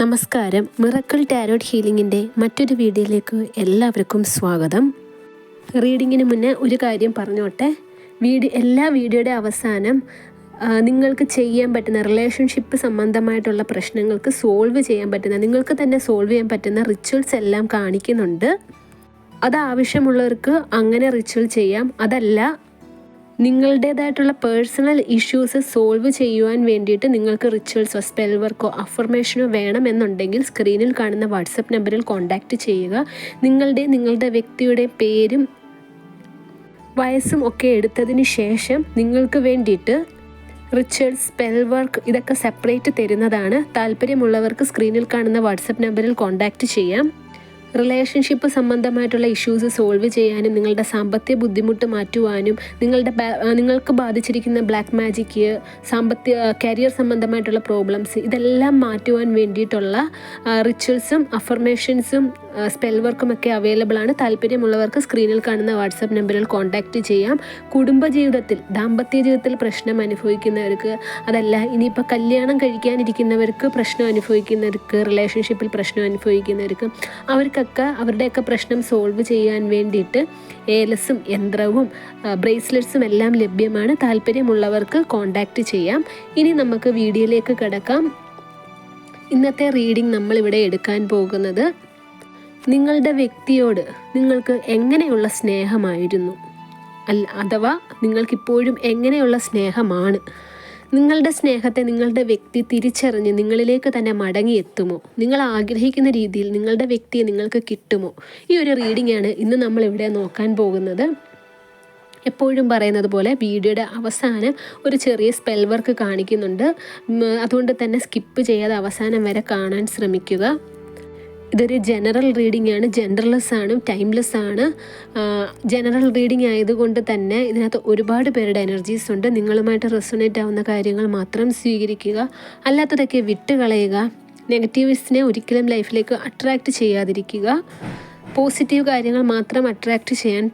നമസ്കാരം. Miracle tarot ഹീലിംഗിന്റെ മറ്റൊരു വീഡിയോയിലേക്ക് എല്ലാവർക്കും സ്വാഗതം. റീഡിങ്ങിന് മുന്നേ ഒരു കാര്യം പറഞ്ഞോട്ടെ. വീഡിയോ എല്ലാ വീഡിയോയുടെ അവസാനം നിങ്ങൾക്ക് ചെയ്യാൻ പറ്റുന്ന റിലേഷൻഷിപ്പ് സംബന്ധമായിട്ടുള്ള പ്രശ്നങ്ങൾക്ക് സോൾവ് ചെയ്യാൻ പറ്റുന്ന നിങ്ങൾക്ക് തന്നെ സോൾവ് ചെയ്യാൻ പറ്റുന്ന റിച്വൽസ് എല്ലാം കാണിക്കുന്നുണ്ട്. അത് ആവശ്യമുള്ളവർക്ക് അങ്ങനെ റിച്വൽ ചെയ്യാം. അതല്ല നിങ്ങളുടേതായിട്ടുള്ള പേഴ്സണൽ ഇഷ്യൂസ് സോൾവ് ചെയ്യുവാൻ വേണ്ടിയിട്ട് നിങ്ങൾക്ക് റിച്വൽസോ സ്പെൽ വർക്കോ അഫർമേഷനോ വേണമെന്നുണ്ടെങ്കിൽ സ്ക്രീനിൽ കാണുന്ന വാട്സപ്പ് നമ്പറിൽ കോൺടാക്റ്റ് ചെയ്യുക. നിങ്ങളുടെ നിങ്ങളുടെ വ്യക്തിയുടെ പേരും വയസ്സും ഒക്കെ എടുത്തതിന് ശേഷം നിങ്ങൾക്ക് വേണ്ടിയിട്ട് റിച്വൽസ് സ്പെൽ വർക്ക് ഇതൊക്കെ സെപ്പറേറ്റ് തരുന്നതാണ്. താല്പര്യമുള്ളവർക്ക് സ്ക്രീനിൽ കാണുന്ന വാട്സപ്പ് നമ്പറിൽ കോൺടാക്റ്റ് ചെയ്യാം. റിലേഷൻഷിപ്പ് സംബന്ധമായിട്ടുള്ള ഇഷ്യൂസ് സോൾവ് ചെയ്യാനും നിങ്ങളുടെ സാമ്പത്തിക ബുദ്ധിമുട്ട് മാറ്റുവാനും നിങ്ങളുടെ നിങ്ങൾക്ക് ബാധിച്ചിരിക്കുന്ന ബ്ലാക്ക് മാജിക്ക് സാമ്പത്തിക കരിയർ സംബന്ധമായിട്ടുള്ള പ്രോബ്ലംസ് ഇതെല്ലാം മാറ്റുവാൻ വേണ്ടിയിട്ടുള്ള റിച്വൽസും അഫർമേഷൻസും സ്പെൽ വർക്കും ഒക്കെ അവൈലബിൾ ആണ്. താല്പര്യമുള്ളവർക്ക് സ്ക്രീനിൽ കാണുന്ന വാട്സപ്പ് നമ്പറിൽ കോൺടാക്റ്റ് ചെയ്യാം. കുടുംബജീവിതത്തിൽ ദാമ്പത്യ ജീവിതത്തിൽ പ്രശ്നം അനുഭവിക്കുന്നവർക്ക് അതല്ല ഇനിയിപ്പോൾ കല്യാണം കഴിക്കാനിരിക്കുന്നവർക്ക് പ്രശ്നം അനുഭവിക്കുന്നവർക്ക് റിലേഷൻഷിപ്പിൽ പ്രശ്നം അനുഭവിക്കുന്നവർക്ക് അവർക്കൊക്കെ അവരുടെയൊക്കെ പ്രശ്നം സോൾവ് ചെയ്യാൻ വേണ്ടിയിട്ട് ഏലസും യന്ത്രവും ബ്രേസ്ലെറ്റ്സും എല്ലാം ലഭ്യമാണ്. താല്പര്യമുള്ളവർക്ക് കോൺടാക്റ്റ് ചെയ്യാം. ഇനി നമുക്ക് വീഡിയോയിലേക്ക് കിടക്കാം. ഇന്നത്തെ റീഡിംഗ് നമ്മളിവിടെ എടുക്കാൻ പോകുന്നത് നിങ്ങളുടെ വ്യക്തിയോട് നിങ്ങൾക്ക് എങ്ങനെയുള്ള സ്നേഹമായിരുന്നു? അല്ല അഥവാ നിങ്ങൾക്കിപ്പോഴും എങ്ങനെയുള്ള സ്നേഹമാണ്? നിങ്ങളുടെ സ്നേഹത്തെ നിങ്ങളുടെ വ്യക്തി തിരിച്ചറിഞ്ഞ് നിങ്ങളിലേക്ക് തന്നെ മടങ്ങിയെത്തുമോ? നിങ്ങൾ ആഗ്രഹിക്കുന്ന രീതിയിൽ നിങ്ങളുടെ വ്യക്തിയെ നിങ്ങൾക്ക് കിട്ടുമോ? ഈ ഒരു റീഡിംഗ് ആണ് ഇന്ന് നമ്മൾ ഇവിടെ നോക്കാൻ പോകുന്നത്. എപ്പോഴും പറയുന്നത് പോലെ വീഡിയോയുടെ അവസാനം ഒരു ചെറിയ സ്പെൽ വർക്ക് കാണിക്കുന്നുണ്ട്. അതുകൊണ്ട് തന്നെ സ്കിപ്പ് ചെയ്യാതെ അവസാനം വരെ കാണാൻ ശ്രമിക്കുക. ഇതൊരു ജനറൽ റീഡിംഗ് ആണ്. ജെൻഡർലെസ് ആണ് ടൈംലെസ് ആണ്. ജനറൽ റീഡിംഗ് ആയതുകൊണ്ട് തന്നെ ഇതിനകത്ത് ഒരുപാട് പേരുടെ എനർജീസ് ഉണ്ട്. നിങ്ങളുമായിട്ട് റെസൊണേറ്റ് ആവുന്ന കാര്യങ്ങൾ മാത്രം സ്വീകരിക്കുക. അല്ലാത്തതൊക്കെ വിട്ടുകളയുക. നെഗറ്റീവ്സിനെ ഒരിക്കലും ലൈഫിലേക്ക് അട്രാക്റ്റ് ചെയ്യാതിരിക്കുക. പോസിറ്റീവ് കാര്യങ്ങൾ മാത്രം അട്രാക്റ്റ് ചെയ്യാൻ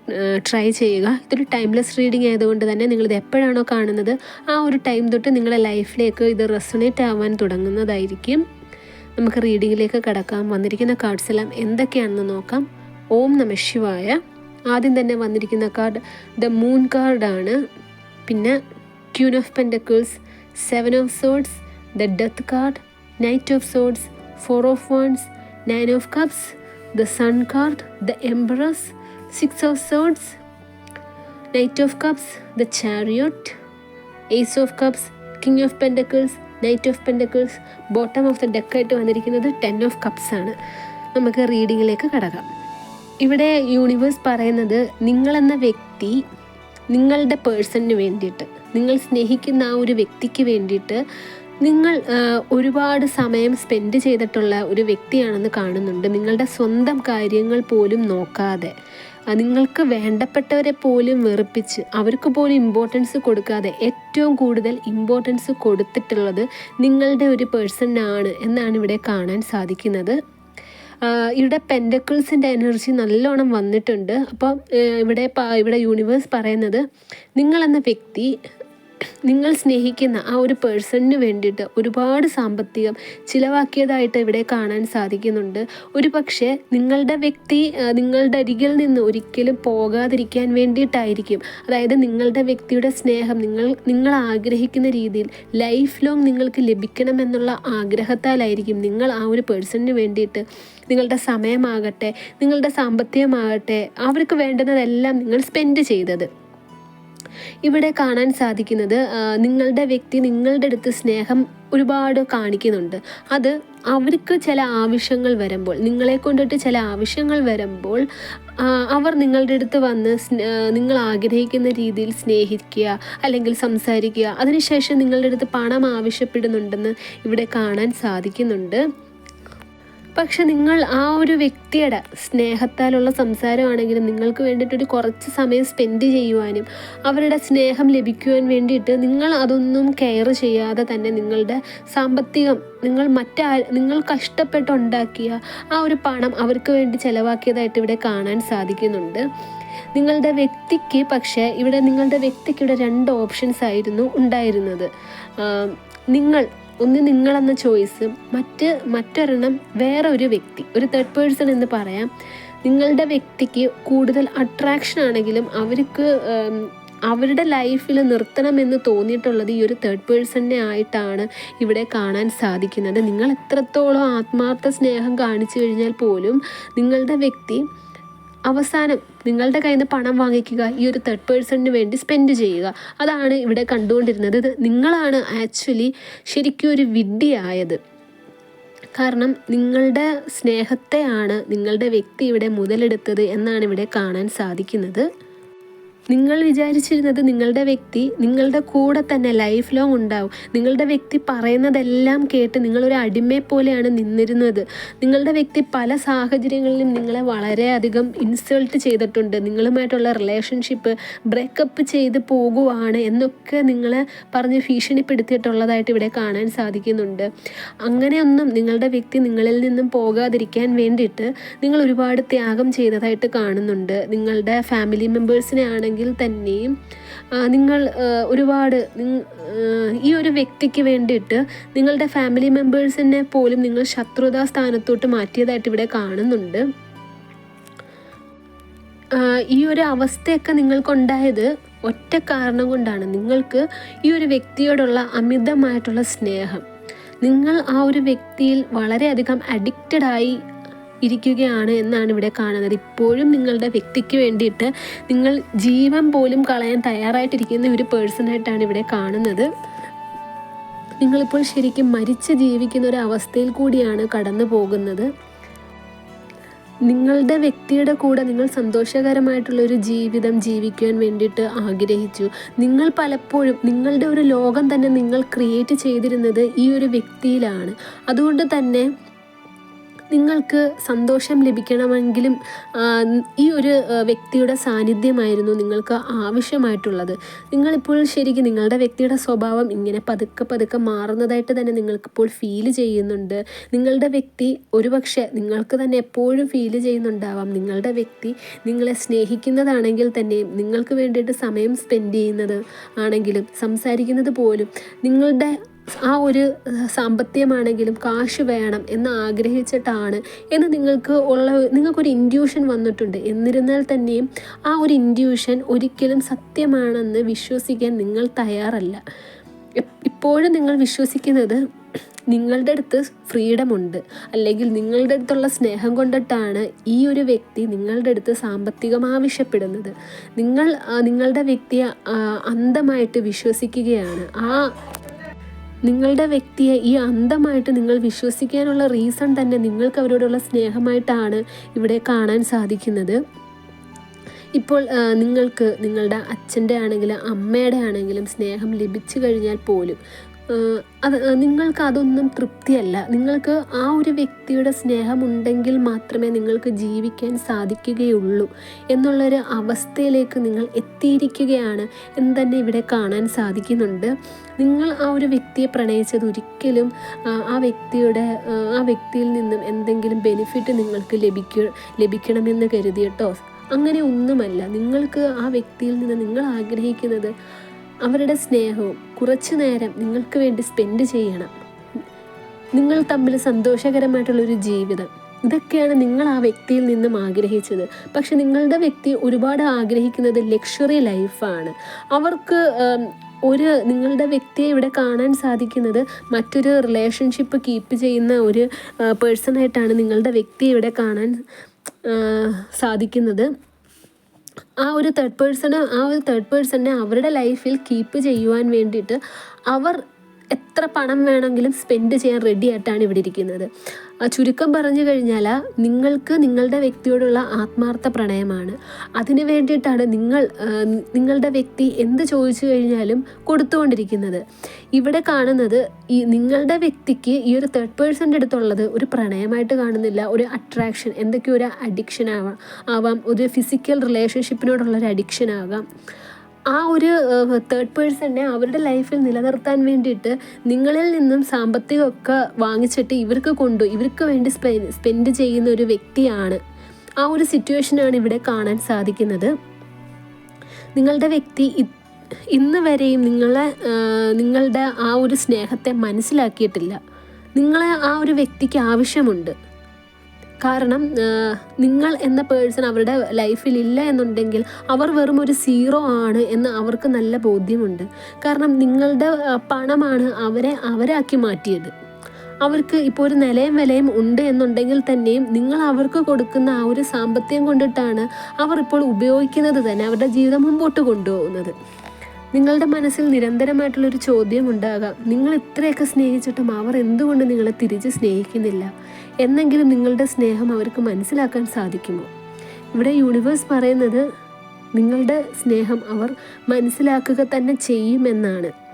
ട്രൈ ചെയ്യുക. ഇതൊരു ടൈംലെസ് റീഡിംഗ് ആയതുകൊണ്ട് തന്നെ നിങ്ങളിത് എപ്പോഴാണോ കാണുന്നത് ആ ഒരു ടൈം തൊട്ട് നിങ്ങളുടെ ലൈഫിലേക്ക് ഇത് റെസൊണേറ്റ് ആവാൻ തുടങ്ങുന്നതായിരിക്കും. നമുക്ക് റീഡിങ്ങിലേക്ക് കടക്കാം. വന്നിരിക്കുന്ന കാർഡ്സ് എല്ലാം എന്തൊക്കെയാണെന്ന് നോക്കാം. ഓം നമ ശിവായ. ആദ്യം തന്നെ വന്നിരിക്കുന്ന കാർഡ് ദ മൂൺ കാർഡാണ് പിന്നെ queen of pentacles seven of swords the death card knight of swords four of wands nine of cups the sun card the empress six of swords knight of cups the chariot ace of cups king of pentacles knight of pentacles bottom of the ഡെക്കായിട്ട് വന്നിരിക്കുന്നത് ten of cups ആണ്. നമുക്ക് റീഡിങ്ങിലേക്ക് കടക്കാം. ഇവിടെ universe പറയുന്നത് നിങ്ങളെന്ന വ്യക്തി നിങ്ങളുടെ പേഴ്സണിന് വേണ്ടിയിട്ട് നിങ്ങൾ സ്നേഹിക്കുന്ന ആ ഒരു വ്യക്തിക്ക് വേണ്ടിയിട്ട് നിങ്ങൾ ഒരുപാട് സമയം സ്പെൻഡ് ചെയ്തിട്ടുള്ള ഒരു വ്യക്തിയാണെന്ന് കാണുന്നുണ്ട്. നിങ്ങളുടെ സ്വന്തം കാര്യങ്ങൾ പോലും നോക്കാതെ. നിങ്ങൾക്ക് വേണ്ടപ്പെട്ടവരെ പോലും വെറുപ്പിച്ച് അവർക്ക് പോലും ഇമ്പോർട്ടൻസ് കൊടുക്കാതെ ഏറ്റവും കൂടുതൽ ഇമ്പോർട്ടൻസ് കൊടുത്തിട്ടുള്ളത് നിങ്ങളുടെ ഒരു പേഴ്സണാണ് എന്നാണ് ഇവിടെ കാണാൻ സാധിക്കുന്നത്. ഇവിടെ പെൻഡക്കിൾസിന്റെ എനർജി നല്ലോണം വന്നിട്ടുണ്ട്. അപ്പോൾ ഇവിടെ ഇവിടെ യൂണിവേഴ്സ് പറയുന്നത് നിങ്ങളെന്ന വ്യക്തി നിങ്ങൾ സ്നേഹിക്കുന്ന ആ ഒരു പേഴ്സണിന് വേണ്ടിയിട്ട് ഒരുപാട് സാമ്പത്തികം ചിലവാക്കിയതായിട്ട് ഇവിടെ കാണാൻ സാധിക്കുന്നുണ്ട്. ഒരു പക്ഷേ നിങ്ങളുടെ വ്യക്തി നിങ്ങളുടെ അരികിൽ നിന്ന് ഒരിക്കലും പോകാതിരിക്കാൻ വേണ്ടിയിട്ടായിരിക്കും. അതായത് നിങ്ങളുടെ വ്യക്തിയുടെ സ്നേഹം നിങ്ങൾ നിങ്ങൾ ആഗ്രഹിക്കുന്ന രീതിയിൽ ലൈഫ് ലോങ് നിങ്ങൾക്ക് ലഭിക്കണമെന്നുള്ള ആഗ്രഹത്താലായിരിക്കും നിങ്ങൾ ആ ഒരു പേഴ്സണിന് വേണ്ടിയിട്ട് നിങ്ങളുടെ സമയമാകട്ടെ നിങ്ങളുടെ സാമ്പത്തികമാകട്ടെ അവർക്ക് വേണ്ടുന്നതെല്ലാം നിങ്ങൾ സ്പെൻഡ് ചെയ്തത്. ഇവിടെ കാണാൻ സാധിക്കുന്നത് നിങ്ങളുടെ വ്യക്തി നിങ്ങളുടെ അടുത്ത് സ്നേഹം ഒരുപാട് കാണിക്കുന്നുണ്ട്. അത് അവർക്ക് ചില ആവശ്യങ്ങൾ വരുമ്പോൾ നിങ്ങളെ കൊണ്ടിട്ട് ചില ആവശ്യങ്ങൾ വരുമ്പോൾ അവർ നിങ്ങളുടെ അടുത്ത് വന്ന് നിങ്ങൾ ആഗ്രഹിക്കുന്ന രീതിയിൽ സ്നേഹിക്കുക അല്ലെങ്കിൽ സംസാരിക്കുക. അതിനുശേഷം നിങ്ങളുടെ അടുത്ത് പണം ആവശ്യപ്പെടുന്നുണ്ടെന്ന് ഇവിടെ കാണാൻ സാധിക്കുന്നുണ്ട്. പക്ഷെ നിങ്ങൾ ആ ഒരു വ്യക്തിയുടെ സ്നേഹത്താലുള്ള സംസാരമാണെങ്കിലും നിങ്ങൾക്ക് വേണ്ടിയിട്ടൊരു കുറച്ച് സമയം സ്പെൻഡ് ചെയ്യുവാനും അവരുടെ സ്നേഹം ലഭിക്കുവാൻ വേണ്ടിയിട്ട് നിങ്ങൾ അതൊന്നും കെയർ ചെയ്യാതെ തന്നെ നിങ്ങളുടെ സാമ്പത്തികം നിങ്ങൾ മറ്റാ നിങ്ങൾ കഷ്ടപ്പെട്ടുണ്ടാക്കിയ ആ ഒരു പണം അവർക്ക് വേണ്ടി ചിലവാക്കിയതായിട്ട് ഇവിടെ കാണാൻ സാധിക്കുന്നുണ്ട്. നിങ്ങളുടെ വ്യക്തിക്ക് പക്ഷേ ഇവിടെ നിങ്ങളുടെ വ്യക്തിക്ക് ഇവിടെ രണ്ട് ഓപ്ഷൻസ് ആയിരുന്നു ഉണ്ടായിരുന്നത്. നിങ്ങൾ ഒന്ന് നിങ്ങളെന്ന ചോയ്സ് മറ്റ് മറ്റൊരെണ്ണം വേറെ ഒരു വ്യക്തി ഒരു തേർഡ് പേഴ്സൺ എന്ന് പറയാം. നിങ്ങളുടെ വ്യക്തിക്ക് കൂടുതൽ അട്രാക്ഷൻ ആണെങ്കിലും അവർക്ക് അവരുടെ ലൈഫിൽ നിർത്തണമെന്ന് തോന്നിയിട്ടുള്ളത് ഈ ഒരു തേർഡ് പേഴ്സണിനെ ആയിട്ടാണ് ഇവിടെ കാണാൻ സാധിക്കുന്നത്. നിങ്ങൾ എത്രത്തോളം ആത്മാർത്ഥ സ്നേഹം കാണിച്ചു കഴിഞ്ഞാൽ പോലും നിങ്ങളുടെ വ്യക്തി അവസാനം നിങ്ങളുടെ കയ്യിൽ നിന്ന് പണം വാങ്ങിക്കുക ഈ ഒരു തേർഡ് പേഴ്സണിന് വേണ്ടി സ്പെൻഡ് ചെയ്യുക. അതാണ് ഇവിടെ കണ്ടുകൊണ്ടിരുന്നത്. ഇത് നിങ്ങളാണ് ആക്ച്വലി ശരിക്കും ഒരു വിഡ്ഢിയായത്. കാരണം നിങ്ങളുടെ സ്നേഹത്തെയാണ് നിങ്ങളുടെ വ്യക്തി ഇവിടെ മുതലെടുത്തത് എന്നാണ് ഇവിടെ കാണാൻ സാധിക്കുന്നത്. നിങ്ങൾ വിചാരിച്ചിരുന്നത് നിങ്ങളുടെ വ്യക്തി നിങ്ങളുടെ കൂടെ തന്നെ ലൈഫ് ലോങ് ഉണ്ടാവും. നിങ്ങളുടെ വ്യക്തി പറയുന്നതെല്ലാം കേട്ട് നിങ്ങളൊരു അടിമയെ പോലെയാണ് നിന്നിരുന്നത്. നിങ്ങളുടെ വ്യക്തി പല സാഹചര്യങ്ങളിലും നിങ്ങളെ വളരെയധികം ഇൻസൾട്ട് ചെയ്തിട്ടുണ്ട്. നിങ്ങളുമായിട്ടുള്ള റിലേഷൻഷിപ്പ് ബ്രേക്കപ്പ് ചെയ്ത് പോകുവാണ് എന്നൊക്കെ നിങ്ങളെ പറഞ്ഞ് ഭീഷണിപ്പെടുത്തിയിട്ടുള്ളതായിട്ട് ഇവിടെ കാണാൻ സാധിക്കുന്നുണ്ട്. അങ്ങനെയൊന്നും നിങ്ങളുടെ വ്യക്തി നിങ്ങളിൽ നിന്നും പോകാതിരിക്കാൻ വേണ്ടിയിട്ട് നിങ്ങൾ ഒരുപാട് ത്യാഗം ചെയ്തതായിട്ട് കാണുന്നുണ്ട്. നിങ്ങളുടെ ഫാമിലി മെമ്പേഴ്സിനെ ആണെങ്കിൽ തന്നെയും നിങ്ങൾ ഒരുപാട് ഈ ഒരു വ്യക്തിക്ക് വേണ്ടിയിട്ട് നിങ്ങളുടെ ഫാമിലി മെമ്പേഴ്സിനെ പോലും നിങ്ങൾ ശത്രുതാ സ്ഥാനത്തോട്ട് മാറ്റിയതായിട്ട് ഇവിടെ കാണുന്നുണ്ട്. ഈ ഒരു അവസ്ഥയൊക്കെ നിങ്ങൾക്കുണ്ടായത് ഒറ്റ കാരണം കൊണ്ടാണ്. നിങ്ങൾക്ക് ഈ ഒരു വ്യക്തിയോടുള്ള അമിതമായിട്ടുള്ള സ്നേഹം. നിങ്ങൾ ആ ഒരു വ്യക്തിയിൽ വളരെയധികം അഡിക്റ്റഡ് ആയി ഇരിക്കുകയാണ് എന്നാണ് ഇവിടെ കാണുന്നത്. ഇപ്പോഴും നിങ്ങളുടെ വ്യക്തിക്ക് വേണ്ടിയിട്ട് നിങ്ങൾ ജീവൻ പോലും കളയാൻ തയ്യാറായിട്ടിരിക്കുന്ന ഒരു പേഴ്സണായിട്ടാണ് ഇവിടെ കാണുന്നത്. നിങ്ങളിപ്പോൾ ശരിക്കും മരിച്ച് ജീവിക്കുന്ന ഒരു അവസ്ഥയിൽ കൂടിയാണ് കടന്നു പോകുന്നത്. നിങ്ങളുടെ വ്യക്തിയുടെ കൂടെ നിങ്ങൾ സന്തോഷകരമായിട്ടുള്ള ഒരു ജീവിതം ജീവിക്കുവാൻ വേണ്ടിയിട്ട് ആഗ്രഹിച്ചു. നിങ്ങൾ പലപ്പോഴും നിങ്ങളുടെ ഒരു ലോകം തന്നെ നിങ്ങൾ ക്രിയേറ്റ് ചെയ്തിരുന്നത് ഈ ഒരു വ്യക്തിയിലാണ്. അതുകൊണ്ട് തന്നെ നിങ്ങൾക്ക് സന്തോഷം ലഭിക്കണമെങ്കിലും ഈ ഒരു വ്യക്തിയുടെ സാന്നിധ്യമായിരുന്നു നിങ്ങൾക്ക് ആവശ്യമായിട്ടുള്ളത്. നിങ്ങളിപ്പോൾ ശരിക്കും നിങ്ങളുടെ വ്യക്തിയുടെ സ്വഭാവം ഇങ്ങനെ പതുക്കെ പതുക്കെ മാറുന്നതായിട്ട് തന്നെ നിങ്ങൾക്കിപ്പോൾ ഫീൽ ചെയ്യുന്നുണ്ട്. നിങ്ങളുടെ വ്യക്തി ഒരുപക്ഷെ നിങ്ങൾക്ക് തന്നെ എപ്പോഴും ഫീൽ ചെയ്യുന്നുണ്ടാവാം. നിങ്ങളുടെ വ്യക്തി നിങ്ങളെ സ്നേഹിക്കുന്നതാണെങ്കിൽ തന്നെയും നിങ്ങൾക്ക് വേണ്ടിയിട്ട് സമയം സ്പെൻഡ് ചെയ്യുന്നത് ആണെങ്കിലും സംസാരിക്കുന്നത് പോലും നിങ്ങളുടെ ആ ഒരു സാമ്പത്തികമാണെങ്കിലും കാശ് വേണം എന്ന് ആഗ്രഹിച്ചിട്ടാണ് എന്ന് നിങ്ങൾക്ക് ഉള്ള നിങ്ങൾക്കൊരു ഇൻഡ്യൂഷൻ വന്നിട്ടുണ്ട്. എന്നിരുന്നാൽ തന്നെയും ആ ഒരു ഇൻഡ്യൂഷൻ ഒരിക്കലും സത്യമാണെന്ന് വിശ്വസിക്കാൻ നിങ്ങൾ തയ്യാറല്ല. ഇപ്പോഴും നിങ്ങൾ വിശ്വസിക്കുന്നത് നിങ്ങളുടെ അടുത്ത് ഫ്രീഡം ഉണ്ട്. അല്ലെങ്കിൽ നിങ്ങളുടെ അടുത്തുള്ള സ്നേഹം കൊണ്ടിട്ടാണ് ഈ ഒരു വ്യക്തി നിങ്ങളുടെ അടുത്ത് സാമ്പത്തികം ആവശ്യപ്പെടുന്നത്. നിങ്ങൾ നിങ്ങളുടെ വ്യക്തിയെ അന്ധമായിട്ട് വിശ്വസിക്കുകയാണ്. ആ നിങ്ങളുടെ വ്യക്തിയെ ഈ അന്ധമായിട്ട് നിങ്ങൾ വിശ്വസിക്കാനുള്ള റീസൺ തന്നെ നിങ്ങൾക്ക് അവരോടുള്ള സ്നേഹമായിട്ടാണ് ഇവിടെ കാണാൻ സാധിക്കുന്നത്. ഇപ്പോൾ നിങ്ങൾക്ക് നിങ്ങളുടെ അച്ഛന്റെ ആണെങ്കിലും അമ്മയുടെ ആണെങ്കിലും സ്നേഹം ലഭിച്ചു കഴിഞ്ഞാൽ പോലും അത് നിങ്ങൾക്ക് അതൊന്നും തൃപ്തിയല്ല. നിങ്ങൾക്ക് ആ ഒരു വ്യക്തിയുടെ സ്നേഹമുണ്ടെങ്കിൽ മാത്രമേ നിങ്ങൾക്ക് ജീവിക്കാൻ സാധിക്കുകയുള്ളൂ എന്നുള്ളൊരു അവസ്ഥയിലേക്ക് നിങ്ങൾ എത്തിയിരിക്കുകയാണ് എന്ന് തന്നെ ഇവിടെ കാണാൻ സാധിക്കുന്നുണ്ട്. നിങ്ങൾ ആ ഒരു വ്യക്തിയെ പ്രണയിച്ചത് ഒരിക്കലും ആ, വ്യക്തിയുടെ ആ വ്യക്തിയിൽ നിന്നും എന്തെങ്കിലും ബെനിഫിറ്റ് നിങ്ങൾക്ക് ലഭിക്ക ലഭിക്കണമെന്ന് കരുതിയിട്ടോ? അങ്ങനെ ഒന്നുമല്ല. നിങ്ങൾക്ക് ആ വ്യക്തിയിൽ നിന്ന് നിങ്ങൾ ആഗ്രഹിക്കുന്നത് അവരുടെ സ്നേഹവും കുറച്ചു നേരം നിങ്ങൾക്ക് വേണ്ടി സ്പെൻഡ് ചെയ്യണം. നിങ്ങൾ തമ്മിൽ സന്തോഷകരമായിട്ടുള്ളൊരു ജീവിതം. ഇതൊക്കെയാണ് നിങ്ങൾ ആ വ്യക്തിയിൽ നിന്നും ആഗ്രഹിച്ചത്. പക്ഷെ നിങ്ങളുടെ വ്യക്തി ഒരുപാട് ആഗ്രഹിക്കുന്നത് ലക്ഷറി ലൈഫാണ് അവർക്ക് ഒരു നിങ്ങളുടെ വ്യക്തിയെ ഇവിടെ കാണാൻ സാധിക്കുന്നത് മറ്റൊരു റിലേഷൻഷിപ്പ് കീപ്പ് ചെയ്യുന്ന ഒരു പേഴ്സണായിട്ടാണ് നിങ്ങളുടെ വ്യക്തിയെ ഇവിടെ കാണാൻ സാധിക്കുന്നത്. ആ ഒരു തേർഡ് പേഴ്സണ് ആ ഒരു തേർഡ് പേഴ്സണിനെ അവരുടെ ലൈഫിൽ കീപ്പ് ചെയ്യുവാൻ വേണ്ടിയിട്ട് അവർ എത്ര പണം വേണമെങ്കിലും സ്പെൻഡ് ചെയ്യാൻ റെഡി ആയിട്ടാണ് ഇവിടെ ഇരിക്കുന്നത്. ചുരുക്കം പറഞ്ഞു കഴിഞ്ഞാൽ നിങ്ങൾക്ക് നിങ്ങളുടെ വ്യക്തിയോടുള്ള ആത്മാർത്ഥ പ്രണയമാണ്. അതിനു വേണ്ടിയിട്ടാണ് നിങ്ങൾ നിങ്ങളുടെ വ്യക്തി എന്ത് ചോദിച്ചു കഴിഞ്ഞാലും കൊടുത്തുകൊണ്ടിരിക്കുന്നത്. ഇവിടെ കാണുന്നത് ഈ നിങ്ങളുടെ വ്യക്തിക്ക് ഈ ഒരു തേർഡ് പേഴ്സന്റെ അടുത്തുള്ളത് ഒരു പ്രണയമായിട്ട് കാണുന്നില്ല. ഒരു അട്രാക്ഷൻ എന്തൊക്കെയോ ഒരു അഡിക്ഷൻ ആവാം ആവാം. ഒരു ഫിസിക്കൽ റിലേഷൻഷിപ്പിനോടുള്ള ഒരു അഡിക്ഷൻ ആകാം. ആ ഒരു തേർഡ് പേഴ്സണിനെ അവരുടെ ലൈഫിൽ നിലനിർത്താൻ വേണ്ടിയിട്ട് നിങ്ങളിൽ നിന്നും സാമ്പത്തികമൊക്കെ വാങ്ങിച്ചിട്ട് ഇവർക്ക് കൊണ്ടു ഇവർക്ക് വേണ്ടി സ്പെൻഡ് ചെയ്യുന്ന ഒരു വ്യക്തിയാണ്. ആ ഒരു സിറ്റുവേഷനാണ് ഇവിടെ കാണാൻ സാധിക്കുന്നത്. നിങ്ങളുടെ വ്യക്തി ഇന്ന് വരെയും നിങ്ങളെ നിങ്ങളുടെ ആ ഒരു സ്നേഹത്തെ മനസ്സിലാക്കിയിട്ടില്ല. നിങ്ങളെ ആ ഒരു വ്യക്തിക്ക് ആവശ്യമുണ്ട്. കാരണം നിങ്ങൾ എന്ന പേഴ്സൺ അവരുടെ ലൈഫിൽ ഇല്ല എന്നുണ്ടെങ്കിൽ അവർ വെറും ഒരു സീറോ ആണ് എന്ന് അവർക്ക് നല്ല ബോധ്യമുണ്ട്. കാരണം നിങ്ങളുടെ പണമാണ് അവരെ അവരാക്കി മാറ്റിയത്. അവർക്ക് ഇപ്പോൾ ഒരു നിലയും വിലയും ഉണ്ട് എന്നുണ്ടെങ്കിൽ തന്നെയും നിങ്ങൾ അവർക്ക് കൊടുക്കുന്ന ആ ഒരു സാമ്പത്തികം കൊണ്ടിട്ടാണ് അവർ ഇപ്പോൾ ഉപയോഗിക്കുന്നത് തന്നെ. അവരുടെ ജീവിതം മുമ്പോട്ട് കൊണ്ടുപോകുന്നത്. നിങ്ങളുടെ മനസ്സിൽ നിരന്തരമായിട്ടുള്ളൊരു ചോദ്യം ഉണ്ടാകാം നിങ്ങൾ ഇത്രയൊക്കെ സ്നേഹിച്ചിട്ടും അവർ എന്തുകൊണ്ട് നിങ്ങളെ തിരിച്ച് സ്നേഹിക്കുന്നില്ല? എന്നെങ്കിലും നിങ്ങളുടെ സ്നേഹം അവർക്ക് മനസ്സിലാക്കാൻ സാധിക്കുമോ? ഇവിടെ യൂണിവേഴ്സ് പറയുന്നത് നിങ്ങളുടെ സ്നേഹം അവർ മനസ്സിലാക്കുക തന്നെ ചെയ്യുമെന്നാണ്.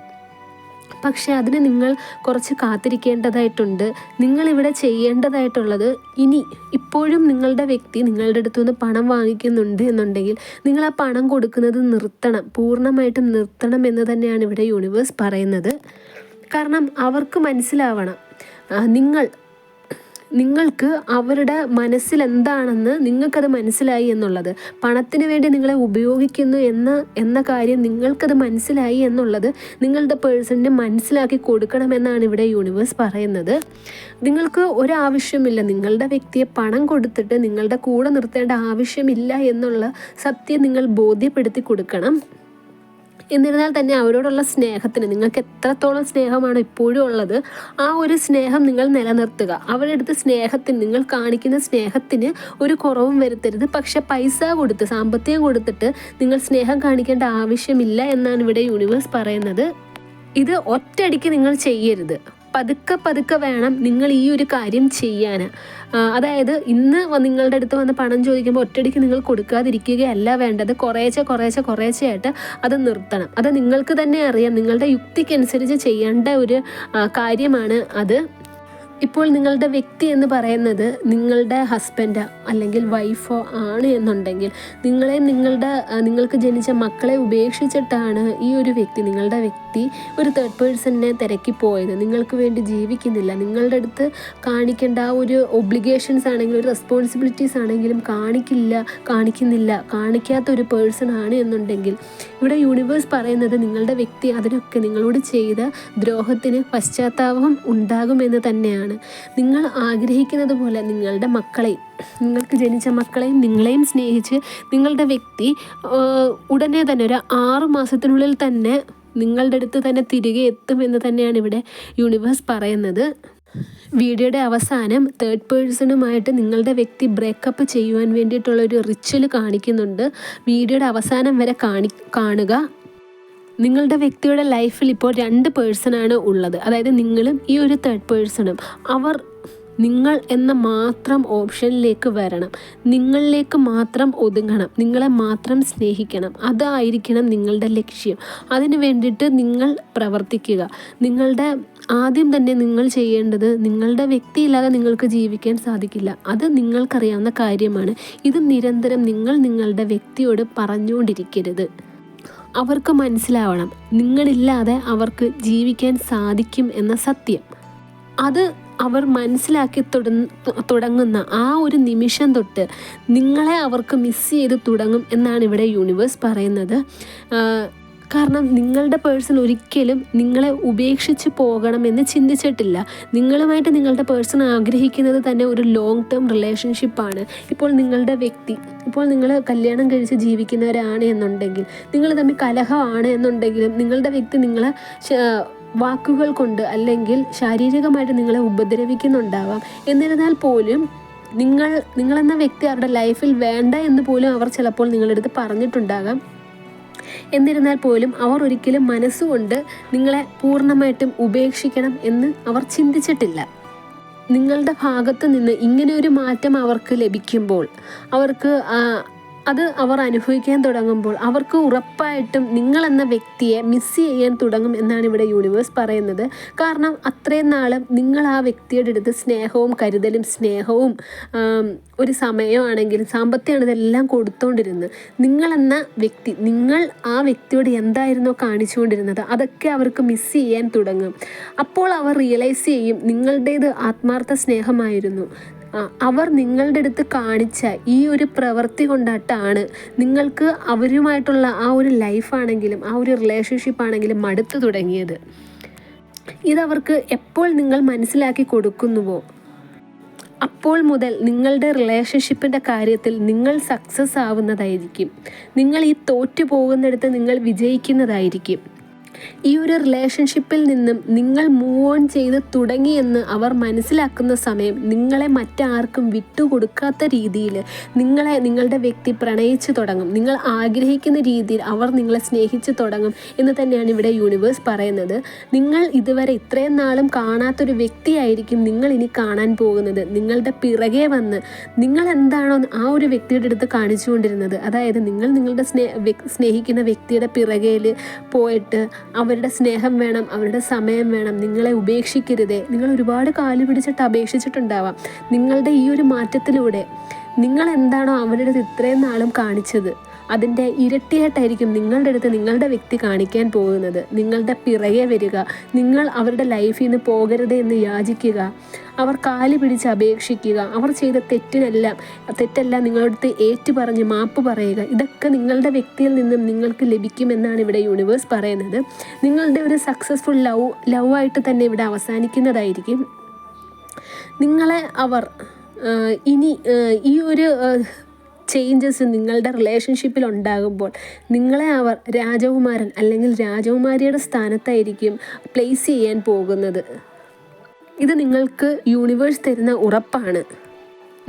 പക്ഷേ അതിന് നിങ്ങൾ കുറച്ച് കാത്തിരിക്കേണ്ടതായിട്ടുണ്ട്. നിങ്ങളിവിടെ ചെയ്യേണ്ടതായിട്ടുള്ളത് ഇനി ഇപ്പോഴും നിങ്ങളുടെ വ്യക്തി നിങ്ങളുടെ അടുത്തു നിന്ന് പണം വാങ്ങിക്കുന്നുണ്ട് എന്നുണ്ടെങ്കിൽ നിങ്ങൾ ആ പണം കൊടുക്കുന്നത് നിർത്തണം. പൂർണമായിട്ടും നിർത്തണം എന്ന് തന്നെയാണ് ഇവിടെ യൂണിവേഴ്സ് പറയുന്നത്. കാരണം അവർക്ക് മനസ്സിലാവണം. നിങ്ങൾ നിങ്ങൾക്ക് അവരുടെ മനസ്സിൽ എന്താണെന്ന് നിങ്ങൾക്കത് മനസ്സിലായി എന്നുള്ളത്. പണത്തിന് വേണ്ടി നിങ്ങളെ ഉപയോഗിക്കുന്നു എന്ന എന്ന കാര്യം നിങ്ങൾക്കത് മനസ്സിലായി എന്നുള്ളത് നിങ്ങളുടെ പേഴ്സണിന് മനസ്സിലാക്കി കൊടുക്കണമെന്നാണ് ഇവിടെ യൂണിവേഴ്സ് പറയുന്നത്. നിങ്ങൾക്ക് ഒരാവശ്യമില്ല. നിങ്ങളുടെ വ്യക്തിയെ പണം കൊടുത്തിട്ട് നിങ്ങളുടെ കൂടെ നിർത്തേണ്ട ആവശ്യമില്ല എന്നുള്ള സത്യം നിങ്ങൾ ബോധ്യപ്പെടുത്തി കൊടുക്കണം. എന്നിരുന്നാൽ തന്നെ അവരോടുള്ള സ്നേഹത്തിന് നിങ്ങൾക്ക് എത്രത്തോളം സ്നേഹമാണ് ഇപ്പോഴും ഉള്ളത് ആ ഒരു സ്നേഹം നിങ്ങൾ നിലനിർത്തുക. അവരുടെ അടുത്ത് സ്നേഹത്തിന് നിങ്ങൾ കാണിക്കുന്ന സ്നേഹത്തിന് ഒരു കുറവും വരുത്തരുത്. പക്ഷെ പൈസ കൊടുത്ത് സാമ്പത്തികം കൊടുത്തിട്ട് നിങ്ങൾ സ്നേഹം കാണിക്കേണ്ട ആവശ്യമില്ല എന്നാണ് ഇവിടെ യൂണിവേഴ്സ് പറയുന്നത്. ഇത് ഒറ്റയടിക്ക് നിങ്ങൾ ചെയ്യരുത്. പതുക്കെ പതുക്കെ വേണം നിങ്ങൾ ഈ ഒരു കാര്യം ചെയ്യാൻ. അതായത് ഇന്ന് നിങ്ങളുടെ അടുത്ത് വന്ന് പണം ചോദിക്കുമ്പോൾ ഒറ്റയടിക്ക് നിങ്ങൾ കൊടുക്കാതിരിക്കുകയല്ല വേണ്ടത്. കുറേശ്ശെ കുറേശ്ശെ കുറേശ്ശെയായിട്ട് അത് നിർത്തണം. അത് നിങ്ങൾക്ക് തന്നെ അറിയാം. നിങ്ങളുടെ യുക്തിക്കനുസരിച്ച് ചെയ്യേണ്ട ഒരു കാര്യമാണ് അത്. ഇപ്പോൾ നിങ്ങളുടെ വ്യക്തി എന്ന് പറയുന്നത് നിങ്ങളുടെ ഹസ്ബൻഡ് അല്ലെങ്കിൽ വൈഫോ ആണ് എന്നുണ്ടെങ്കിൽ നിങ്ങളെ നിങ്ങളുടെ നിങ്ങൾക്ക് ജനിച്ച മക്കളെ ഉപേക്ഷിച്ചിട്ടാണ് ഈ ഒരു വ്യക്തി നിങ്ങളുടെ വ്യക്തി ഒരു തേർഡ് പേഴ്സണിനെ തിരക്കി പോയത്. നിങ്ങൾക്ക് വേണ്ടി ജീവിക്കുന്നില്ല. നിങ്ങളുടെ അടുത്ത് കാണിക്കേണ്ട ആ ഒരു ഒബ്ലിഗേഷൻസ് ആണെങ്കിലും ഒരു റെസ്പോൺസിബിലിറ്റീസ് ആണെങ്കിലും കാണിക്കില്ല കാണിക്കുന്നില്ല കാണിക്കാത്ത ഒരു പേഴ്സൺ ആണ് എന്നുണ്ടെങ്കിൽ ഇവിടെ യൂണിവേഴ്സ് പറയുന്നത് നിങ്ങളുടെ വ്യക്തി അതിനൊക്കെ നിങ്ങളോട് ചെയ്ത ദ്രോഹത്തിന് പശ്ചാത്താപം ഉണ്ടാകുമെന്ന് തന്നെയാണ്. നിങ്ങൾ ആഗ്രഹിക്കുന്നത് പോലെ നിങ്ങളുടെ മക്കളെയും നിങ്ങൾക്ക് ജനിച്ച മക്കളെയും നിങ്ങളെയും സ്നേഹിച്ച് നിങ്ങളുടെ വ്യക്തി ഉടനെ തന്നെ ഒരു ആറു മാസത്തിനുള്ളിൽ തന്നെ നിങ്ങളുടെ അടുത്ത് തന്നെ തിരികെ എത്തുമെന്ന് തന്നെയാണ് ഇവിടെ യൂണിവേഴ്സ് പറയുന്നത്. വീഡിയോയുടെ അവസാനം തേർഡ് പേഴ്സണുമായിട്ട് നിങ്ങളുടെ വ്യക്തി ബ്രേക്കപ്പ് ചെയ്യുവാൻ വേണ്ടിയിട്ടുള്ള ഒരു റിച്വൽ കാണിക്കുന്നുണ്ട്. വീഡിയോയുടെ അവസാനം വരെ കാണി കാണുക. നിങ്ങളുടെ വ്യക്തിയുടെ ലൈഫിൽ ഇപ്പോൾ രണ്ട് പേഴ്സണാണ് ഉള്ളത്. അതായത് നിങ്ങളും ഈ ഒരു തേർഡ് പേഴ്സണും അവർ നിങ്ങൾ എന്ന മാത്രം ഓപ്ഷനിലേക്ക് വരണം. നിങ്ങളിലേക്ക് മാത്രം ഒതുങ്ങണം. നിങ്ങളെ മാത്രം സ്നേഹിക്കണം. അതായിരിക്കണം നിങ്ങളുടെ ലക്ഷ്യം. അതിനു വേണ്ടിയിട്ട് നിങ്ങൾ പ്രവർത്തിക്കുക. നിങ്ങളുടെ ആദ്യം തന്നെ നിങ്ങൾ ചെയ്യേണ്ടത് നിങ്ങളുടെ വ്യക്തിയില്ലാതെ നിങ്ങൾക്ക് ജീവിക്കാൻ സാധിക്കില്ല. അത് നിങ്ങൾക്കറിയാവുന്ന കാര്യമാണ്. ഇത് നിരന്തരം നിങ്ങൾ നിങ്ങളുടെ വ്യക്തിയോട് പറഞ്ഞുകൊണ്ടിരിക്കരുത്. അവർക്ക് മനസ്സിലാവണം. നിങ്ങളില്ലാതെ അവർക്ക് ജീവിക്കാൻ സാധിക്കും എന്ന സത്യം. അത് അവർ മനസ്സിലാക്കി തുടങ്ങുന്ന ആ ഒരു നിമിഷം തൊട്ട് നിങ്ങളെ അവർക്ക് മിസ് ചെയ്ത് തുടങ്ങും എന്നാണ് ഇവിടെ യൂണിവേഴ്സ് പറയുന്നത്. കാരണം നിങ്ങളുടെ പേഴ്സൺ ഒരിക്കലും നിങ്ങളെ ഉപേക്ഷിച്ച് പോകണമെന്ന് ചിന്തിച്ചിട്ടില്ല. നിങ്ങളുമായിട്ട് നിങ്ങളുടെ പേഴ്സൺ ആഗ്രഹിക്കുന്നത് തന്നെ ഒരു ലോങ് ടേം റിലേഷൻഷിപ്പാണ് ഇപ്പോൾ നിങ്ങളുടെ വ്യക്തി ഇപ്പോൾ നിങ്ങൾ കല്യാണം കഴിച്ച് ജീവിക്കുന്നവരാണ് എന്നുണ്ടെങ്കിൽ നിങ്ങൾ തമ്മിൽ കലഹമാണ് എന്നുണ്ടെങ്കിലും നിങ്ങളുടെ വ്യക്തി നിങ്ങളെ വാക്കുകൾ കൊണ്ട് അല്ലെങ്കിൽ ശാരീരികമായിട്ട് നിങ്ങളെ ഉപദ്രവിക്കുന്നുണ്ടാവാം. എന്നിരുന്നാൽ പോലും നിങ്ങൾ നിങ്ങളെന്ന വ്യക്തി അവരുടെ ലൈഫിൽ വേണ്ട എന്ന് പോലും അവർ ചിലപ്പോൾ നിങ്ങളുടെ അടുത്ത് പറഞ്ഞിട്ടുണ്ടാകാം. എന്നിരുന്നാൽ പോലും അവർ ഒരിക്കലും മനസ്സുകൊണ്ട് നിങ്ങളെ പൂർണമായിട്ടും ഉപേക്ഷിക്കണം എന്ന് അവർ ചിന്തിച്ചിട്ടില്ല. നിങ്ങളുടെ ഭാഗത്ത് നിന്ന് ഇങ്ങനെ ഒരു മാറ്റം അവർക്ക് ലഭിക്കുമ്പോൾ അവർക്ക് അത് അവർ അനുഭവിക്കാൻ തുടങ്ങുമ്പോൾ അവർക്ക് ഉറപ്പായിട്ടും നിങ്ങളെന്ന വ്യക്തിയെ മിസ് ചെയ്യാൻ തുടങ്ങും എന്നാണ് ഇവിടെ യൂണിവേഴ്സ് പറയുന്നത്. കാരണം അത്രയും നാളും നിങ്ങൾ ആ വ്യക്തിയുടെ അടുത്ത് സ്നേഹവും കരുതലും സ്നേഹവും ഒരു സമയമാണെങ്കിലും സാമ്പത്തികമാണ് ഇതെല്ലാം കൊടുത്തുകൊണ്ടിരുന്നത് നിങ്ങളെന്ന വ്യക്തി നിങ്ങൾ ആ വ്യക്തിയോട് എന്തായിരുന്നോ കാണിച്ചുകൊണ്ടിരുന്നത് അതൊക്കെ അവർക്ക് മിസ് ചെയ്യാൻ തുടങ്ങും. അപ്പോൾ അവർ റിയലൈസ് ചെയ്യും നിങ്ങളുടേത് ആത്മാർത്ഥ സ്നേഹമായിരുന്നു. അവർ നിങ്ങളുടെ അടുത്ത് കാണിച്ച ഈ ഒരു പ്രവൃത്തി കൊണ്ടാട്ടാണ് നിങ്ങൾക്ക് അവരുമായിട്ടുള്ള ആ ഒരു ലൈഫാണെങ്കിലും ആ ഒരു റിലേഷൻഷിപ്പ് ആണെങ്കിലും മടുത്തു തുടങ്ങിയത്. ഇതവർക്ക് എപ്പോൾ നിങ്ങൾ മനസ്സിലാക്കി കൊടുക്കുന്നുവോ? അപ്പോൾ മുതൽ നിങ്ങളുടെ റിലേഷൻഷിപ്പിന്റെ കാര്യത്തിൽ നിങ്ങൾ സക്സസ് ആവുന്നതായിരിക്കും. നിങ്ങൾ ഈ തോറ്റു പോകുന്നിടത്ത് നിങ്ങൾ വിജയിക്കുന്നതായിരിക്കും. ഈ ഒരു റിലേഷൻഷിപ്പിൽ നിന്നും നിങ്ങൾ മൂവ് ഓൺ ചെയ്ത് തുടങ്ങിയെന്ന് അവർ മനസ്സിലാക്കുന്ന സമയം നിങ്ങളെ മറ്റാർക്കും വിട്ടുകൊടുക്കാത്ത രീതിയിൽ നിങ്ങളെ നിങ്ങളുടെ വ്യക്തി പ്രണയിച്ചു തുടങ്ങും. നിങ്ങൾ ആഗ്രഹിക്കുന്ന രീതിയിൽ അവർ നിങ്ങളെ സ്നേഹിച്ചു തുടങ്ങും എന്ന് തന്നെയാണ് ഇവിടെ യൂണിവേഴ്സ് പറയുന്നത്. നിങ്ങൾ ഇതുവരെ ഇത്രയും നാളും കാണാത്തൊരു വ്യക്തിയായിരിക്കും നിങ്ങൾ ഇനി കാണാൻ പോകുന്നത്. നിങ്ങളുടെ പിറകെ വന്ന് നിങ്ങൾ എന്താണോ ആ ഒരു വ്യക്തിയുടെ അടുത്ത് കാണിച്ചുകൊണ്ടിരുന്നത്. അതായത് നിങ്ങൾ നിങ്ങളുടെ സ്നേ സ്നേഹിക്കുന്ന വ്യക്തിയുടെ പിറകയിൽ പോയിട്ട് അവരുടെ സ്നേഹം വേണം അവരുടെ സമയം വേണം നിങ്ങളെ ഉപേക്ഷിക്കരുതേ. നിങ്ങൾ ഒരുപാട് കാൽ പിടിച്ചിട്ട് അപേക്ഷിച്ചിട്ടുണ്ടാവാം. നിങ്ങളുടെ ഈ ഒരു മാറ്റത്തിലൂടെ നിങ്ങൾ എന്താണോ അവരുടെ ഇത്രയും നാളും കാണിച്ചത്. അതിന്റെ ഇരട്ടിയായിട്ടായിരിക്കും നിങ്ങളുടെ അടുത്ത് നിങ്ങളുടെ വ്യക്തി കാണിക്കാൻ പോകുന്നത്. നിങ്ങളുടെ പിറകെ വരിക. നിങ്ങൾ അവരുടെ ലൈഫിൽ നിന്ന് പോകരുത് എന്ന് യാചിക്കുക. അവർ കാലി പിടിച്ച് അപേക്ഷിക്കുക. അവർ ചെയ്ത തെറ്റിനെല്ലാം തെറ്റെല്ലാം നിങ്ങളടുത്ത് ഏറ്റു പറഞ്ഞ് മാപ്പ് പറയുക. ഇതൊക്കെ നിങ്ങളുടെ വ്യക്തിയിൽ നിന്നും നിങ്ങൾക്ക് ലഭിക്കുമെന്നാണ് ഇവിടെ യൂണിവേഴ്സ് പറയുന്നത്. നിങ്ങളുടെ ഒരു സക്സസ്ഫുൾ ലവ് ലവ് ആയിട്ട് തന്നെ ഇവിടെ അവസാനിക്കുന്നതായിരിക്കും. നിങ്ങളെ അവർ ഇനി ഈ ഒരു ചേഞ്ചസ് നിങ്ങളുടെ റിലേഷൻഷിപ്പിൽ ഉണ്ടാകുമ്പോൾ നിങ്ങളെ അവർ രാജകുമാരൻ അല്ലെങ്കിൽ രാജകുമാരിയുടെ സ്ഥാനത്തായിരിക്കും പ്ലേസ് ചെയ്യാൻ പോകുന്നത്. ഇത് നിങ്ങൾക്ക് യൂണിവേഴ്സ് തരുന്ന ഉറപ്പാണ്.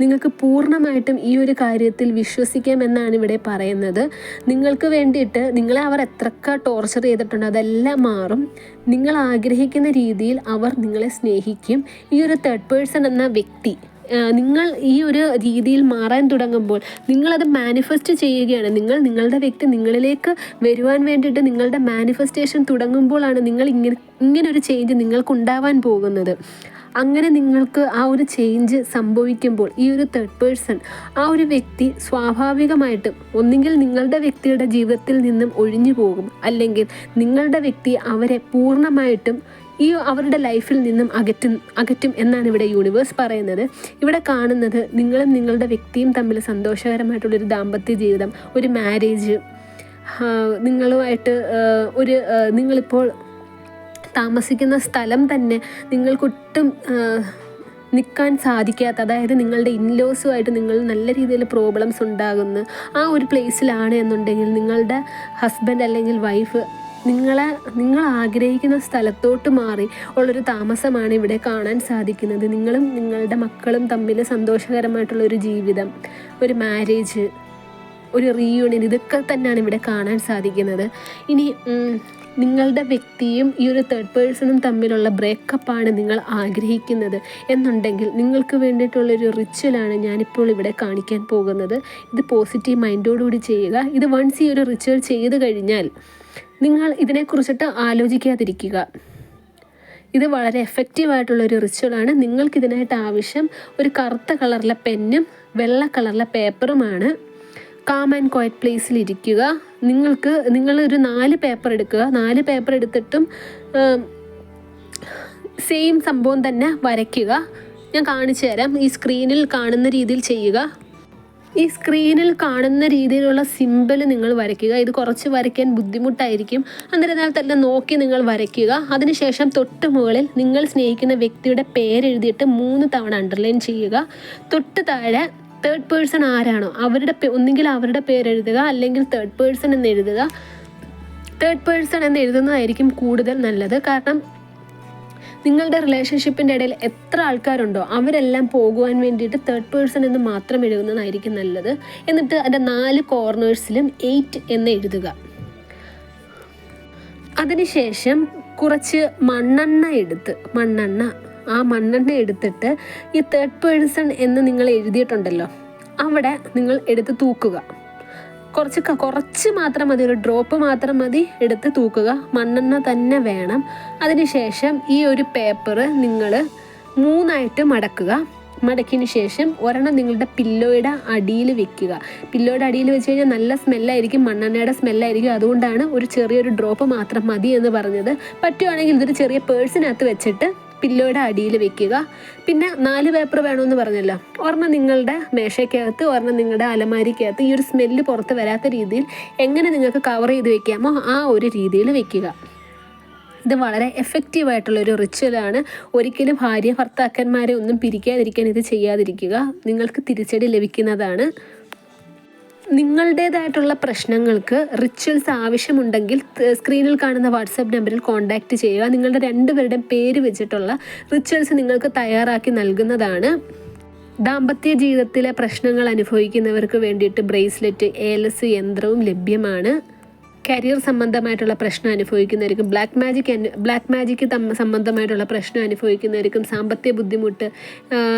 നിങ്ങൾക്ക് പൂർണമായിട്ടും ഈ ഒരു കാര്യത്തിൽ വിശ്വസിക്കാമെന്നാണ് ഇവിടെ പറയുന്നത്. നിങ്ങൾക്ക് വേണ്ടിയിട്ട് നിങ്ങളെ അവർ എത്രക്ക ടോർച്ചർ ചെയ്തിട്ടുണ്ട് അതെല്ലാം മാറും. നിങ്ങൾ ആഗ്രഹിക്കുന്ന രീതിയിൽ അവർ നിങ്ങളെ സ്നേഹിക്കും. ഈ ഒരു തേർഡ് പേഴ്സൺ എന്ന വ്യക്തി നിങ്ങൾ ഈ ഒരു രീതിയിൽ മാറാൻ തുടങ്ങുമ്പോൾ നിങ്ങളത് മാനിഫെസ്റ്റ് ചെയ്യുകയാണ്. നിങ്ങൾ നിങ്ങളുടെ വ്യക്തി നിങ്ങളിലേക്ക് വരുവാൻ വേണ്ടിയിട്ട് നിങ്ങളുടെ മാനിഫെസ്റ്റേഷൻ തുടങ്ങുമ്പോഴാണ് നിങ്ങൾ ഇങ്ങനെ ഇങ്ങനൊരു ചേഞ്ച് നിങ്ങൾക്കുണ്ടാവാൻ പോകുന്നത്. അങ്ങനെ നിങ്ങൾക്ക് ആ ഒരു ചേഞ്ച് സംഭവിക്കുമ്പോൾ ഈ ഒരു തേർഡ് പേഴ്സൺ ആ ഒരു വ്യക്തി സ്വാഭാവികമായിട്ടും ഒന്നുകിൽ നിങ്ങളുടെ വ്യക്തിയുടെ ജീവിതത്തിൽ നിന്നും ഒഴിഞ്ഞു പോകും. അല്ലെങ്കിൽ നിങ്ങളുടെ വ്യക്തി അവരെ പൂർണമായിട്ടും ഈ അവരുടെ ലൈഫിൽ നിന്നും അകറ്റും അകറ്റും എന്നാണ് ഇവിടെ യൂണിവേഴ്സ് പറയുന്നത്. ഇവിടെ കാണുന്നത് നിങ്ങളും നിങ്ങളുടെ വ്യക്തിയും തമ്മിൽ സന്തോഷകരമായിട്ടുള്ളൊരു ദാമ്പത്യ ജീവിതം ഒരു മാരേജ് നിങ്ങളുമായിട്ട് ഒരു നിങ്ങളിപ്പോൾ താമസിക്കുന്ന സ്ഥലം തന്നെ നിങ്ങൾക്കൊട്ടും നിൽക്കാൻ സാധിക്കാത്ത അതായത് നിങ്ങളുടെ ഇൻലോസുമായിട്ട് നിങ്ങൾ നല്ല രീതിയിൽ പ്രോബ്ലംസ് ഉണ്ടാകുന്ന ആ ഒരു പ്ലേസിലാണ് എന്നുണ്ടെങ്കിൽ നിങ്ങളുടെ ഹസ്ബൻഡ് അല്ലെങ്കിൽ വൈഫ് നിങ്ങളെ നിങ്ങൾ ആഗ്രഹിക്കുന്ന സ്ഥലത്തോട്ട് മാറി ഉള്ളൊരു താമസമാണ് ഇവിടെ കാണാൻ സാധിക്കുന്നത്. നിങ്ങളും നിങ്ങളുടെ മക്കളും തമ്മിൽ സന്തോഷകരമായിട്ടുള്ള ഒരു ജീവിതം ഒരു മാരേജ് ഒരു റീയൂണിയൻ ഇതൊക്കെ തന്നെയാണ് ഇവിടെ കാണാൻ സാധിക്കുന്നത്. ഇനി നിങ്ങളുടെ വ്യക്തിയും ഈ ഒരു തേർഡ് പേഴ്സണും തമ്മിലുള്ള ബ്രേക്കപ്പാണ് നിങ്ങൾ ആഗ്രഹിക്കുന്നത് എന്നുണ്ടെങ്കിൽ നിങ്ങൾക്ക് വേണ്ടിയിട്ടുള്ളൊരു റിച്വലാണ് ഞാനിപ്പോൾ ഇവിടെ കാണിക്കാൻ പോകുന്നത്. ഇത് പോസിറ്റീവ് മൈൻഡോടുകൂടി ചെയ്യുക. ഇത് വൺസ് ഈ ഒരു റിച്വൽ ചെയ്ത് കഴിഞ്ഞാൽ നിങ്ങൾ ഇതിനെക്കുറിച്ചിട്ട് ആലോചിക്കാതിരിക്കുക. ഇത് വളരെ എഫക്റ്റീവ് ആയിട്ടുള്ള ഒരു റിച്വലാണ് നിങ്ങൾക്ക് ഇതിനായിട്ട് ആവശ്യം ഒരു കറുത്ത കളറിലെ പെന്നും വെള്ള കളറിലെ പേപ്പറുമാണ് കാം ആൻഡ് ക്വയറ്റ് പ്ലേസിൽ ഇരിക്കുക. നിങ്ങൾക്ക് നിങ്ങൾ ഒരു നാല് പേപ്പർ എടുക്കുക. നാല് പേപ്പർ എടുത്തിട്ടും സെയിം സംഭവം തന്നെ വരയ്ക്കുക. ഞാൻ കാണിച്ചു തരാം ഈ സ്ക്രീനിൽ കാണുന്ന രീതിയിൽ ചെയ്യുക. ഈ സ്ക്രീനിൽ കാണുന്ന രീതിയിലുള്ള സിമ്പിൾ നിങ്ങൾ വരയ്ക്കുക. ഇത് കുറച്ച് വരയ്ക്കാൻ ബുദ്ധിമുട്ടായിരിക്കും. എന്നിരുന്നാൽ തന്നെ നോക്കി നിങ്ങൾ വരയ്ക്കുക. അതിനുശേഷം തൊട്ട് മുകളിൽ നിങ്ങൾ സ്നേഹിക്കുന്ന വ്യക്തിയുടെ പേരെഴുതിയിട്ട് മൂന്ന് തവണ അണ്ടർലൈൻ ചെയ്യുക. തൊട്ട് താഴെ തേർഡ് പേഴ്സൺ ആരാണോ അവരുടെ ഒന്നുകിൽ അവരുടെ പേരെഴുതുക അല്ലെങ്കിൽ തേർഡ് പേഴ്സൺ എന്ന് എഴുതുക. തേർഡ് പേഴ്സൺ എന്ന് എഴുതുന്നതായിരിക്കും കൂടുതൽ നല്ലത്. കാരണം നിങ്ങളുടെ റിലേഷൻഷിപ്പിന്റെ ഇടയിൽ എത്ര ആൾക്കാരുണ്ടോ അവരെല്ലാം പോകുവാൻ വേണ്ടിയിട്ട് തേർഡ് പേഴ്സൺ എന്ന് മാത്രം എഴുതുന്നതായിരിക്കും നല്ലത്. എന്നിട്ട് അതിന്റെ നാല് കോർണേഴ്സിലും എയ്റ്റ് എന്ന് എഴുതുക. അതിനുശേഷം കുറച്ച് മണ്ണെണ്ണ എടുത്ത് മണ്ണെണ്ണ ആ മണ്ണെണ്ണ എടുത്തിട്ട് ഈ തേർഡ് പേഴ്സൺ എന്ന് നിങ്ങൾ എഴുതിയിട്ടുണ്ടല്ലോ അവിടെ നിങ്ങൾ എടുത്ത് തൂക്കുക. കുറച്ച് കുറച്ച് മാത്രം മതി. ഒരു ഡ്രോപ്പ് മാത്രം മതി എടുത്ത് തൂക്കുക. മണ്ണെണ്ണ തന്നെ വേണം. അതിനുശേഷം ഈ ഒരു പേപ്പർ നിങ്ങൾ മൂന്നായിട്ട് മടക്കുക. മടക്കിയതിന് ശേഷം ഒരെണ്ണം നിങ്ങളുടെ പില്ലോയുടെ അടിയിൽ വെക്കുക. പില്ലോയുടെ അടിയിൽ വെച്ച് കഴിഞ്ഞാൽ നല്ല സ്മെല്ലായിരിക്കും മണ്ണെണ്ണയുടെ സ്മെല്ലായിരിക്കും അതുകൊണ്ടാണ് ഒരു ചെറിയൊരു ഡ്രോപ്പ് മാത്രം മതി എന്ന് പറഞ്ഞത്. പറ്റുവാണെങ്കിൽ ഇതൊരു ചെറിയ പേഴ്സിനകത്ത് വെച്ചിട്ട് പില്ലോയുടെ അടിയിൽ വെക്കുക. പിന്നെ നാല് പേപ്പർ വേണമെന്ന് പറഞ്ഞല്ലോ. ഒരെണ്ണം നിങ്ങളുടെ മേശയ്ക്കകത്ത് ഒരെണ്ണം നിങ്ങളുടെ അലമാരിക്കകത്ത് ഈ ഒരു സ്മെല്ല് പുറത്ത് വരാത്ത രീതിയിൽ എങ്ങനെ നിങ്ങൾക്ക് കവർ ചെയ്ത് വെക്കാമോ ആ ഒരു രീതിയിൽ വെക്കുക. ഇത് വളരെ എഫക്റ്റീവ് ആയിട്ടുള്ള ഒരു റിച്വലാണ് ഒരിക്കലും ഭാര്യ ഭർത്താക്കന്മാരെ ഒന്നും പിരിക്കാതിരിക്കാൻ ഇത് ചെയ്യാതിരിക്കുക. നിങ്ങൾക്ക് തിരിച്ചടി ലഭിക്കുന്നതാണ്. നിങ്ങളുടേതായിട്ടുള്ള പ്രശ്നങ്ങൾക്ക് റിച്വൽസ് ആവശ്യമുണ്ടെങ്കിൽ സ്ക്രീനിൽ കാണുന്ന വാട്സാപ്പ് നമ്പറിൽ കോൺടാക്റ്റ് ചെയ്യുക. നിങ്ങളുടെ രണ്ടുപേരുടെയും പേര് വെച്ചിട്ടുള്ള റിച്വൽസ് നിങ്ങൾക്ക് തയ്യാറാക്കി നൽകുന്നതാണ്. ദാമ്പത്യ ജീവിതത്തിലെ പ്രശ്നങ്ങൾ അനുഭവിക്കുന്നവർക്ക് വേണ്ടിയിട്ട് ബ്രേസ്ലെറ്റ് ഏലസ് യന്ത്രവും ലഭ്യമാണ്. കരിയർ സംബന്ധമായിട്ടുള്ള പ്രശ്നം അനുഭവിക്കുന്നവർക്കും ബ്ലാക്ക് മാജിക് ബ്ലാക്ക് മാജിക്ക് സംബന്ധമായിട്ടുള്ള പ്രശ്നം അനുഭവിക്കുന്നവർക്കും സാമ്പത്തിക ബുദ്ധിമുട്ട്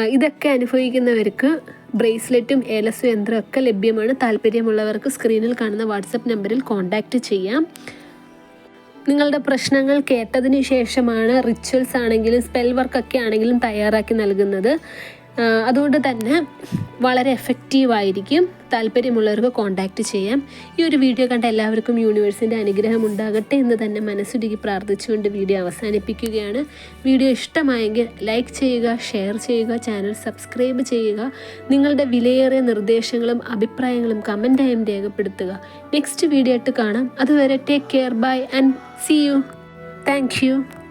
ഇതൊക്കെ അനുഭവിക്കുന്നവർക്ക് ബ്രേസ്ലെറ്റും ഏലസും യന്ത്രം ഒക്കെ ലഭ്യമാണ്. താല്പര്യമുള്ളവർക്ക് സ്ക്രീനിൽ കാണുന്ന വാട്സപ്പ് നമ്പറിൽ കോൺടാക്റ്റ് ചെയ്യാം. നിങ്ങളുടെ പ്രശ്നങ്ങൾ കേട്ടതിന് ശേഷമാണ് റിച്വൽസ് ആണെങ്കിലും സ്പെൽ വർക്കൊക്കെ ആണെങ്കിലും തയ്യാറാക്കി നൽകുന്നത്. അതുകൊണ്ട് തന്നെ വളരെ എഫക്റ്റീവായിരിക്കും താല്പര്യമുള്ളവർക്ക് കോൺടാക്റ്റ് ചെയ്യാം ഈ ഒരു വീഡിയോ കണ്ട എല്ലാവർക്കും യൂണിവേഴ്സിന്റെ അനുഗ്രഹം ഉണ്ടാകട്ടെ എന്ന് തന്നെ മനസ്സുരുകി പ്രാർത്ഥിച്ചുകൊണ്ട് വീഡിയോ അവസാനിപ്പിക്കുകയാണ്. വീഡിയോ ഇഷ്ടമായെങ്കിൽ ലൈക്ക് ചെയ്യുക ഷെയർ ചെയ്യുക ചാനൽ സബ്സ്ക്രൈബ് ചെയ്യുക. നിങ്ങളുടെ വിലയേറിയ നിർദ്ദേശങ്ങളും അഭിപ്രായങ്ങളും കമന്റായും രേഖപ്പെടുത്തുക. നെക്സ്റ്റ് വീഡിയോ ആയിട്ട് കാണാം. അതുവരെ take care bye and see you thank